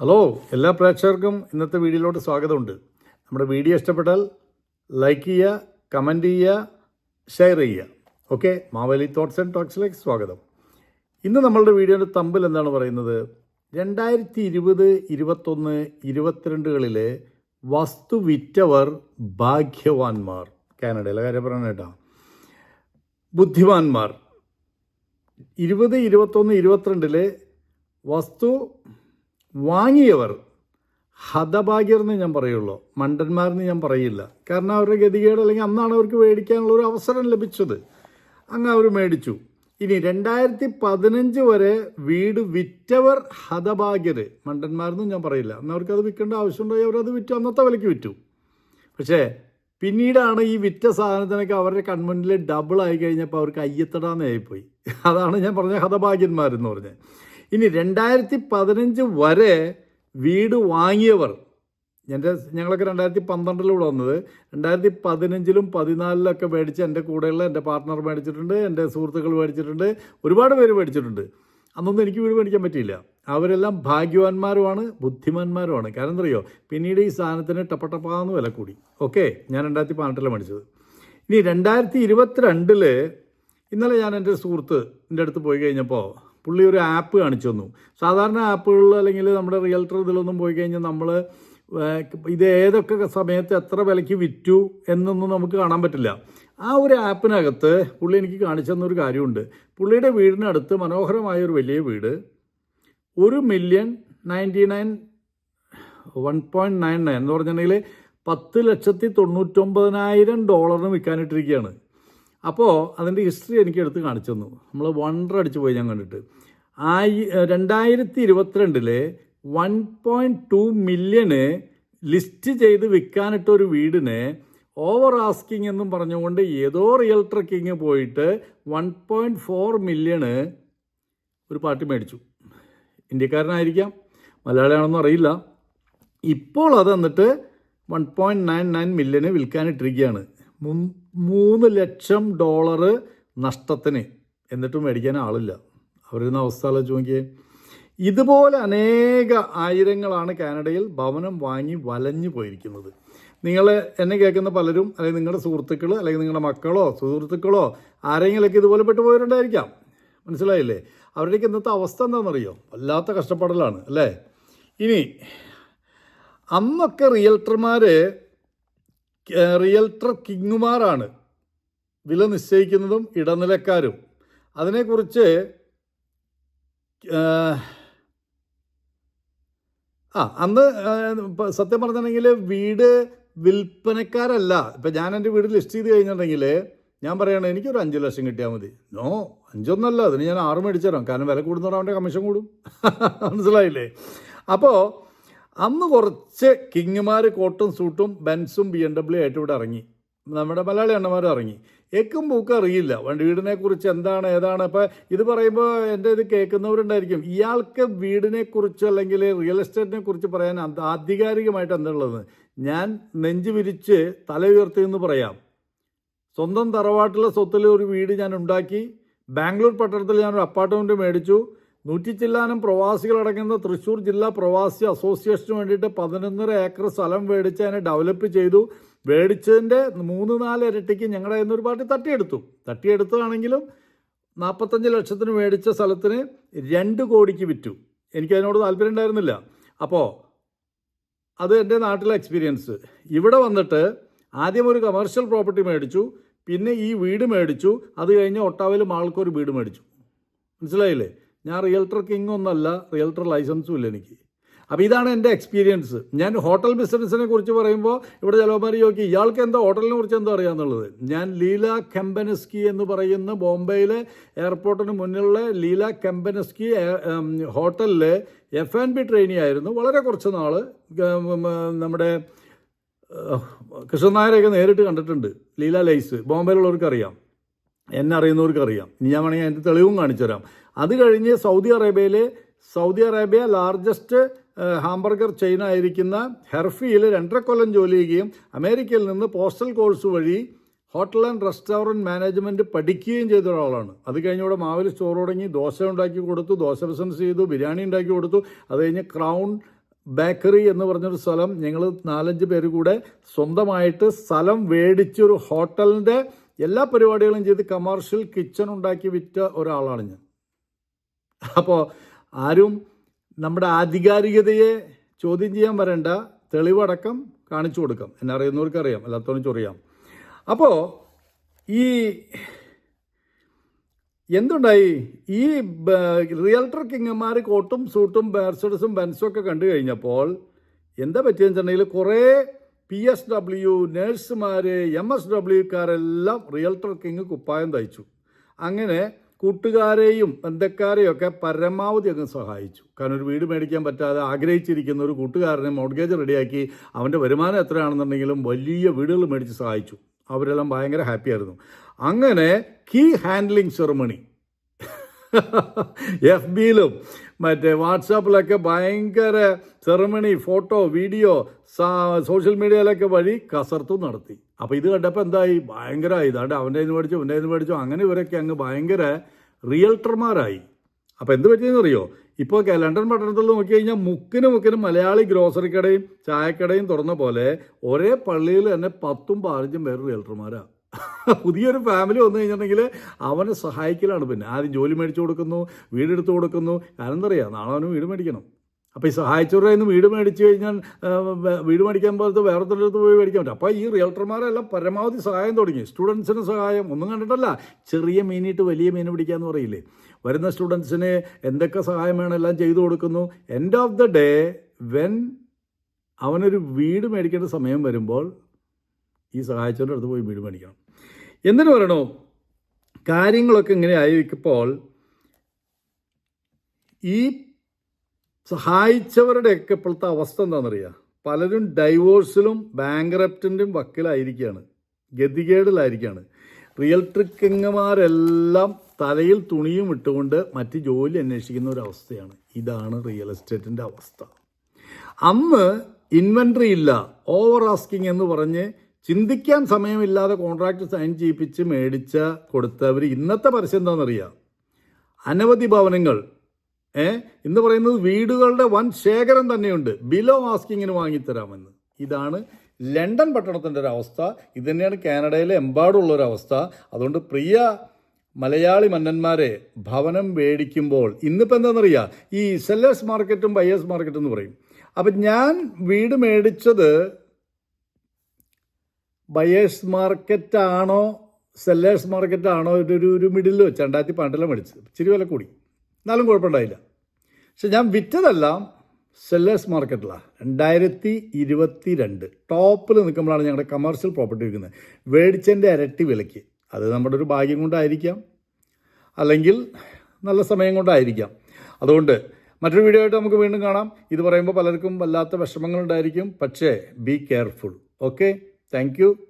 Hello എല്ലാ പ്രേക്ഷകർക്കും ഇന്നത്തെ വീഡിയോയിലോട്ട് സ്വാഗതമുണ്ട്. നമ്മുടെ വീഡിയോ ഇഷ്ടപ്പെട്ടാൽ ലൈക്ക് ചെയ്യുക കമന്റ് ചെയ്യുക ഷെയർ ചെയ്യുക. ഓക്കെ മാവേലി തോട്ട്സ് ആൻഡ് ടോക്സിലേക്ക് സ്വാഗതം. ഇന്ന് നമ്മളുടെ വീഡിയോയുടെ തമ്പിൽ എന്താണ് പറയുന്നത്? രണ്ടായിരത്തി ഇരുപത് ഇരുപത്തൊന്ന് ഇരുപത്തിരണ്ടുകളിലെ വസ്തു വിറ്റവർ ഭാഗ്യവാന്മാർ. കാനഡയിലെ കാര്യം പറയണ കേട്ടോ. ബുദ്ധിമാന്മാർ. ഇരുപത് ഇരുപത്തൊന്ന് ഇരുപത്തിരണ്ടിലെ വസ്തു വാങ്ങിയവർ ഹതഭാഗ്യർ എന്ന് ഞാൻ പറയുള്ളൂ മണ്ടന്മാരെന്ന് ഞാൻ പറയില്ല. കാരണം അവരുടെ ഗതികേട് അല്ലെങ്കിൽ അന്നാണ് അവർക്ക് മേടിക്കാനുള്ള ഒരു അവസരം ലഭിച്ചത്. അങ്ങ് അവർ മേടിച്ചു. ഇനി രണ്ടായിരത്തി പതിനഞ്ച് വരെ വീട് വിറ്റവർ ഹതഭാഗ്യർ മണ്ടന്മാരെന്നും ഞാൻ പറയില്ല. അന്ന് അവർക്ക് അത് വിൽക്കേണ്ട ആവശ്യമുണ്ടായി അവരത് വിറ്റു. അന്നത്തെ വിലയ്ക്ക് വിറ്റു. പക്ഷേ പിന്നീടാണ് ഈ വിറ്റ സാധനത്തിനൊക്കെ അവരുടെ കൺമുന്നിൽ ഡബിൾ ആയി കഴിഞ്ഞപ്പോൾ അവർക്ക് അയ്യത്തടാന്നായിപ്പോയി അതാണ് ഞാൻ പറഞ്ഞ ഹതഭാഗ്യന്മാരെന്ന് പറഞ്ഞത്. ഇനി രണ്ടായിരത്തി പതിനഞ്ച് വരെ വീട് വാങ്ങിയവർ എന്റെ ഞങ്ങളൊക്കെ രണ്ടായിരത്തി പന്ത്രണ്ടിലൂടെ വന്നത് രണ്ടായിരത്തി പതിനഞ്ചിലും പതിനാലിലൊക്കെ മേടിച്ച് എന്റെ കൂടെയുള്ള എന്റെ പാർട്ട്ണർ മേടിച്ചിട്ടുണ്ട് എന്റെ സുഹൃത്തുക്കൾ മേടിച്ചിട്ടുണ്ട് ഒരുപാട് പേര് മേടിച്ചിട്ടുണ്ട്. അന്നൊന്നും എനിക്ക് വീട് മേടിക്കാൻ പറ്റിയില്ല. അവരെല്ലാം ഭാഗ്യവാന്മാരുമാണ് ബുദ്ധിമാന്മാരുമാണ്. കാരണം എന്തറിയോ? പിന്നീട് ഈ സാധനത്തിന് ടപ്പട്ടപ്പാന്ന് വില കൂടി. ഓക്കെ ഞാൻ രണ്ടായിരത്തി പതിനെട്ടിലാണ് മേടിച്ചത് ഇനി രണ്ടായിരത്തി ഇരുപത്തിരണ്ടിൽ ഇന്നലെ ഞാൻ എന്റെ സുഹൃത്ത് എന്റെ അടുത്ത് പോയി കഴിഞ്ഞപ്പോൾ പുള്ളി ഒരു ആപ്പ് കാണിച്ചു തന്നു. സാധാരണ ആപ്പുകളിൽ അല്ലെങ്കിൽ നമ്മുടെ റിയൽറ്റർ ഇതിലൊന്നും പോയി കഴിഞ്ഞാൽ നമ്മൾ ഇത് ഏതൊക്കെ സമയത്ത് എത്ര വിലയ്ക്ക് വിറ്റു എന്നൊന്നും നമുക്ക് കാണാൻ പറ്റില്ല. ആ ഒരു ആപ്പിനകത്ത് പുള്ളി എനിക്ക് കാണിച്ചു തന്നൊരു കാര്യമുണ്ട്. പുള്ളിയുടെ വീടിനടുത്ത് മനോഹരമായ ഒരു വലിയ വീട്. ഒരു million ninety nine one point nine nine എന്ന് പറഞ്ഞിട്ടുണ്ടെങ്കിൽ പത്ത് ലക്ഷത്തി തൊണ്ണൂറ്റൊമ്പതിനായിരം ഡോളറിന് വിൽക്കാനിട്ടിരിക്കുകയാണ്. അപ്പോൾ അതിന്റെ ഹിസ്റ്ററി എനിക്ക് എടുത്ത് കാണിച്ചു തന്നു. നമ്മൾ വണ്ടർ അടിച്ചു പോയി ഞാൻ കണ്ടിട്ട്. ആയി രണ്ടായിരത്തി ഇരുപത്തിരണ്ടിലെ one point two million list ചെയ്ത് വിൽക്കാനിട്ട ഒരു വീടിന് ഓവർ ആസ്കിങ് എന്നും പറഞ്ഞുകൊണ്ട് ഏതോ റിയൽ ട്രക്കിങ് പോയിട്ട് വൺ പോയിന്റ് ഫോർ മില്യണ് ഒരു പാർട്ടി മേടിച്ചു. ഇന്ത്യക്കാരനായിരിക്കാം മലയാളിയാണെന്നും അറിയില്ല. ഇപ്പോൾ അത് one point nine nine million വിൽക്കാനിട്ടിരിക്കുകയാണ്. മുൻ- മൂന്ന് ലക്ഷം ഡോളർ നഷ്ടത്തിന്. എന്നിട്ടും മേടിക്കാൻ ആളില്ല. അവരുന്ന അവസ്ഥ ആലോചിച്ച് നോക്കിയേ. ഇതുപോലെ അനേക ആയിരങ്ങളാണ് കാനഡയിൽ ഭവനം വാങ്ങി വലഞ്ഞു പോയിരിക്കുന്നത്. നിങ്ങൾ എന്നെ കേൾക്കുന്ന പലരും അല്ലെങ്കിൽ നിങ്ങളുടെ സുഹൃത്തുക്കൾ അല്ലെങ്കിൽ നിങ്ങളുടെ മക്കളോ സുഹൃത്തുക്കളോ ആരെങ്കിലൊക്കെ ഇതുപോലെ പെട്ടുപോയിട്ടുണ്ടായിരിക്കാം. മനസ്സിലായില്ലേ? അവരുടെയൊക്കെ ഇന്നത്തെ അവസ്ഥ എന്താണെന്നറിയോ? വല്ലാത്ത കഷ്ടപ്പാടലാണ് അല്ലേ? ഇനി അന്നൊക്കെ റിയൽട്ടർമാർ റിയൽട്ടർ കിങ്ങുമാരാണ്. വില നിശ്ചയിക്കുന്നതും ഇടനിലക്കാരും. അതിനെക്കുറിച്ച് ആ അന്ന് സത്യം പറഞ്ഞിട്ടുണ്ടെങ്കിൽ വീട് വിൽപ്പനക്കാരല്ല. ഇപ്പം ഞാൻ എന്റെ വീട് ലിസ്റ്റ് ചെയ്ത് കഴിഞ്ഞിട്ടുണ്ടെങ്കിൽ ഞാൻ പറയണേ എനിക്കൊരു അഞ്ച് ലക്ഷം കിട്ടിയാൽ മതി. നോ അഞ്ചൊന്നല്ല. അതിന് ഞാൻ ആറ് മേടിച്ചു തരാം. കാരണം വില കൂടുന്നവർ അവന്റെ കമ്മീഷൻ കൂടും. മനസ്സിലായില്ലേ? അപ്പോൾ അന്ന് കുറച്ച് കിങ്ങുമാർ കോട്ടും സൂട്ടും ബെൻസും ബി എം ഡബ്ല്യു ആയിട്ട് ഇവിടെ ഇറങ്ങി. നമ്മുടെ മലയാളി അണ്ണന്മാരും ഇറങ്ങി. എക്കും പൂക്കും അറിയില്ല. വീടിനെ കുറിച്ച് എന്താണ് ഏതാണ്? അപ്പം ഇത് പറയുമ്പോൾ എന്റെ ഇത് കേൾക്കുന്നവരുണ്ടായിരിക്കും. ഇയാൾക്ക് വീടിനെ കുറിച്ച് അല്ലെങ്കിൽ റിയൽ എസ്റ്റേറ്റിനെ കുറിച്ച് പറയാൻ ആധികാരികമായിട്ട് എന്താണുള്ളത് ഞാൻ നെഞ്ചു വിരിച്ച് തല ഉയർത്തി എന്ന് പറയാം. സ്വന്തം തറവാട്ടിലെ സ്വത്തിൽ ഒരു വീട് ഞാൻ ഉണ്ടാക്കി. ബാംഗ്ലൂർ പട്ടണത്തിൽ ഞാനൊരു അപ്പാർട്ട്മെന്റ് മേടിച്ചു. നൂറ്റി ചില്ലാനം പ്രവാസികളടങ്ങുന്ന തൃശ്ശൂർ ജില്ലാ പ്രവാസി അസോസിയേഷന് വേണ്ടിയിട്ട് പതിനൊന്നര ഏക്കർ സ്ഥലം മേടിച്ച് അതിനെ ഡെവലപ്പ് ചെയ്തു. മേടിച്ചതിന്റെ മൂന്ന് നാല് ഇരട്ടിക്ക് ഞങ്ങളുടെ കയ്യിൽ ഒരു പാർട്ടി തട്ടിയെടുത്തു. തട്ടിയെടുത്തതാണെങ്കിലും നാൽപ്പത്തഞ്ച് ലക്ഷത്തിന് മേടിച്ച സ്ഥലത്തിന് രണ്ട് കോടിക്ക് വിറ്റു. എനിക്കതിനോട് താല്പര്യം ഉണ്ടായിരുന്നില്ല. അപ്പോൾ അത് എന്റെ നാട്ടിലെ എക്സ്പീരിയൻസ്. ഇവിടെ വന്നിട്ട് ആദ്യം ഒരു കമേർഷ്യൽ പ്രോപ്പർട്ടി മേടിച്ചു. പിന്നെ ഈ വീട് മേടിച്ചു. അത് കഴിഞ്ഞ് ഒട്ടാവയിൽ മാൾക്കൊരു വീട് മേടിച്ചു. മനസ്സിലായില്ലേ? ഞാൻ റിയൽട്ടർ കിങ് ഒന്നല്ല റിയൽട്ടർ ലൈസൻസും ഇല്ല എനിക്ക്. അപ്പോൾ ഇതാണ് എന്റെ എക്സ്പീരിയൻസ് ഞാൻ ഹോട്ടൽ ബിസിനസ്സിനെ കുറിച്ച് പറയുമ്പോൾ ഇവിടെ ചിലവന്മാർ ചോദിക്കും ഇയാൾക്ക് എന്താ ഹോട്ടലിനെ കുറിച്ച് എന്താ അറിയാമെന്നുള്ളത് ഞാൻ ലീല കെമ്പനസ്കി എന്ന് പറയുന്ന ബോംബെയിലെ എയർപോർട്ടിന് മുന്നിലുള്ള ലീല കെമ്പനസ്കി ഹോട്ടലിൽ എഫ് ആൻഡ് ബി ട്രെയിനി ആയിരുന്നു. വളരെ കുറച്ച് നാൾ നമ്മുടെ നായരെയൊക്കെ നേരിട്ട് കണ്ടിട്ടുണ്ട് ലീല ലൈസ്. ബോംബെയിലുള്ളവർക്ക് അറിയാം എന്നെ അറിയുന്നവർക്ക് അറിയാം ഇനി ഞാൻ വേണമെങ്കിൽ അതിന്റെ തെളിവും കാണിച്ചു തരാം. അത് കഴിഞ്ഞ് സൗദി അറേബ്യയിലെ Saudi Arabia largest hamburger chain ആയിരിക്കുന്ന ഹെർഫിയിൽ രണ്ടര കൊല്ലം ജോലി ചെയ്യുകയും അമേരിക്കയിൽ നിന്ന് പോസ്റ്റൽ കോഴ്സ് വഴി ഹോട്ടൽ ആൻഡ് റെസ്റ്റോറന്റ് മാനേജ്മെന്റ് പഠിക്കുകയും ചെയ്ത ഒരാളാണ്. അത് കഴിഞ്ഞ് ഇവിടെ മാവിൽ സ്റ്റോർ തുടങ്ങി ദോശ ഉണ്ടാക്കി കൊടുത്തു ദോശ ബിസിനസ് ചെയ്തു ബിരിയാണി ഉണ്ടാക്കി കൊടുത്തു. അത് കഴിഞ്ഞ് ക്രൗൺ ബേക്കറി എന്ന് പറഞ്ഞൊരു സ്ഥലം ഞങ്ങൾ നാലഞ്ച് പേര് കൂടെ സ്വന്തമായിട്ട് സ്ഥലം മേടിച്ചൊരു ഹോട്ടലിന്റെ എല്ലാ പരിപാടികളും ചെയ്ത് കമേർഷ്യൽ കിച്ചൺ ഉണ്ടാക്കി വിറ്റ ഒരാളാണ് ഞാൻ. അപ്പോൾ ആരും നമ്മുടെ ആധികാരികതയെ ചോദ്യം ചെയ്യാൻ വരേണ്ട. തെളിവടക്കം കാണിച്ചു കൊടുക്കാം. എന്നെ അറിയുന്നവർക്ക് അറിയാം അല്ലാത്തവർക്ക് അറിയാം അപ്പോൾ ഈ എന്തുണ്ടായി? ഈ റിയൽട്ടർ കിങ്ങന്മാർ കോട്ടും സൂട്ടും ബേർസഡസും ബെൻസും ഒക്കെ കണ്ടു കഴിഞ്ഞപ്പോൾ എന്താ പറ്റിയെന്ന് വെച്ചിട്ടുണ്ടെങ്കിൽ കുറേ പി എസ് ഡബ്ല്യു നേഴ്സുമാർ എം എസ് ഡബ്ല്യുക്കാരെല്ലാം റിയൽട്ടർ കിങ് കുപ്പായം തയ്ച്ചു. അങ്ങനെ കൂട്ടുകാരെയും ബന്ധക്കാരെയും ഒക്കെ പരമാവധി അങ്ങ് സഹായിച്ചു. കാരണം ഒരു വീട് മേടിക്കാൻ പറ്റാതെ ആഗ്രഹിച്ചിരിക്കുന്ന ഒരു കൂട്ടുകാരനെ മോഡ്ഗേജ് റെഡിയാക്കി അവന്റെ വരുമാനം എത്രയാണെന്നുണ്ടെങ്കിലും വലിയ വീടുകൾ മേടിച്ച് സഹായിച്ചു. അവരെല്ലാം ഭയങ്കര ഹാപ്പി ആയിരുന്നു. അങ്ങനെ കീ ഹാൻഡ്ലിംഗ് സെറമണി എഫ് ബിയിലും മറ്റേ വാട്സാപ്പിലൊക്കെ ഭയങ്കര സെറമണി ഫോട്ടോ വീഡിയോ സോഷ്യൽ മീഡിയയിലൊക്കെ വഴി കസർത്തും നടത്തി. അപ്പോൾ ഇത് കണ്ടപ്പോൾ എന്തായി? ഭയങ്കര ഇതാണ്ട് അവന്റെ നിന്ന് പഠിച്ചു അവന്റെ നിന്ന് പഠിച്ചു അങ്ങനെ ഇവരൊക്കെ അങ്ങ് ഭയങ്കര റിയൽട്ടർമാരായി. അപ്പോൾ എന്ത് പറ്റിയെന്ന് അറിയോ ഇപ്പോൾ ലണ്ടൻ പട്ടണത്തിൽ നോക്കി കഴിഞ്ഞാൽ മുക്കിന് മുക്കിന് മലയാളി ഗ്രോസറി കടയും ചായക്കടയും തുറന്ന പോലെ ഒരേ പള്ളിയിൽ തന്നെ പത്തും പതിനഞ്ചും പേര് റിയൽട്ടർമാരാണ് പുതിയൊരു ഫാമിലി വന്നു കഴിഞ്ഞിട്ടുണ്ടെങ്കിൽ അവനെ സഹായിക്കലാണ് പിന്നെ. ആദ്യം ജോലി മേടിച്ചു കൊടുക്കുന്നു വീടെടുത്ത് കൊടുക്കുന്നു. കാരണം എന്താ നാളെ അവന് വീട് മേടിക്കണം. അപ്പോൾ ഈ സഹായിച്ചവരുടെ നിന്ന് വീട് മേടിച്ചു കഴിഞ്ഞാൽ വീട് മേടിക്കാൻ പോലത്തെ വേറെ അടുത്ത് പോയി മേടിക്കാൻ പറ്റും. അപ്പോൾ ഈ റിയൽട്ടർമാരെല്ലാം പരമാവധി സഹായം തുടങ്ങി. സ്റ്റുഡൻസിന് സഹായം ഒന്നും കണ്ടിട്ടല്ല. ചെറിയ മീനിട്ട് വലിയ മീൻ പിടിക്കാന്ന് പറയില്ലേ? വരുന്ന സ്റ്റുഡൻസിന് എന്തൊക്കെ സഹായം വേണം എല്ലാം ചെയ്തു കൊടുക്കുന്നു. End of the day when അവനൊരു വീട് മേടിക്കേണ്ട സമയം വരുമ്പോൾ ഈ സഹായിച്ചവരുടെ അടുത്ത് പോയി വീട് മേടിക്കണം. എന്നിട്ട് പറയണോ കാര്യങ്ങളൊക്കെ ഇങ്ങനെ ആയിരിക്കുമ്പോൾ ഈ സഹായിച്ചവരുടെയൊക്കെ ഇപ്പോഴത്തെ അവസ്ഥ എന്താണെന്നറിയാം? പലരും ഡൈവോഴ്സിലും ബാങ്ക്രപ്റ്റിന്റെയും വക്കിലായിരിക്കുകയാണ് ഗതികേടിലായിരിക്കുകയാണ് റിയൽ ട്രിക്കിങ്ങമാരെല്ലാം തലയിൽ തുണിയും ഇട്ടുകൊണ്ട് മറ്റ് ജോലി അന്വേഷിക്കുന്ന ഒരു അവസ്ഥയാണ്. ഇതാണ് റിയൽ എസ്റ്റേറ്റിന്റെ അവസ്ഥ. അന്ന് ഇൻവെൻട്രി ഇല്ല. ഓവർ ആസ്കിങ് എന്ന് പറഞ്ഞ് ചിന്തിക്കാൻ സമയമില്ലാതെ കോൺട്രാക്ട് സൈൻ ചെയ്യിപ്പിച്ച് മേടിച്ച കൊടുത്തവർ ഇന്നത്തെ പരസ്യം എന്താണെന്നറിയാം? അനവധി ഭവനങ്ങൾ. ഏ? എന്ന് പറയുന്നത് വീടുകളുടെ വൻ ശേഖരം തന്നെയുണ്ട്. ബിലോ ആസ്കിങ്ങിന് വാങ്ങിത്തരാമെന്ന്. ഇതാണ് ലണ്ടൻ പട്ടണത്തിന്റെ ഒരു അവസ്ഥ. ഇത് തന്നെയാണ് കാനഡയിലെ എമ്പാടുള്ള ഒരു അവസ്ഥ. അതുകൊണ്ട് പ്രിയ മലയാളി മന്നന്മാരെ ഭവനം മേടിക്കുമ്പോൾ ഇന്നിപ്പോൾ എന്താണെന്നറിയാം? ഈ സെല്ലേഴ്സ് മാർക്കറ്റും ബയേഴ്സ് മാർക്കറ്റും എന്ന് പറയും. അപ്പം ഞാൻ വീട് മേടിച്ചത് ബയേഴ്സ് മാർക്കറ്റാണോ സെല്ലേഴ്സ് മാർക്കറ്റാണോ ഇതൊരു ഒരു മിഡിൽ വെച്ച് രണ്ടായിരത്തി പന്ത്രണ്ടിലാണ് മേടിച്ചത്. ഇച്ചിരി വില കൂടി. എന്നാലും കുഴപ്പമുണ്ടായില്ല. പക്ഷെ ഞാൻ വിറ്റതെല്ലാം സെല്ലേഴ്സ് മാർക്കറ്റിലാണ് രണ്ടായിരത്തി ഇരുപത്തി രണ്ട് ടോപ്പിൽ നിൽക്കുമ്പോഴാണ് ഞങ്ങളുടെ കമേഴ്ഷ്യൽ പ്രോപ്പർട്ടി വിൽക്കുന്നത്. മേടിച്ചതിന്റെ ഇരട്ടി വിലയ്ക്ക്. അത് നമ്മുടെ ഒരു ഭാഗ്യം കൊണ്ടായിരിക്കാം. അല്ലെങ്കിൽ നല്ല സമയം കൊണ്ടായിരിക്കാം. അതുകൊണ്ട് മറ്റൊരു വീഡിയോ ആയിട്ട് നമുക്ക് വീണ്ടും കാണാം. ഇത് പറയുമ്പോൾ പലർക്കും വല്ലാത്ത വിഷമങ്ങളുണ്ടായിരിക്കും പക്ഷേ be careful okay Thank you.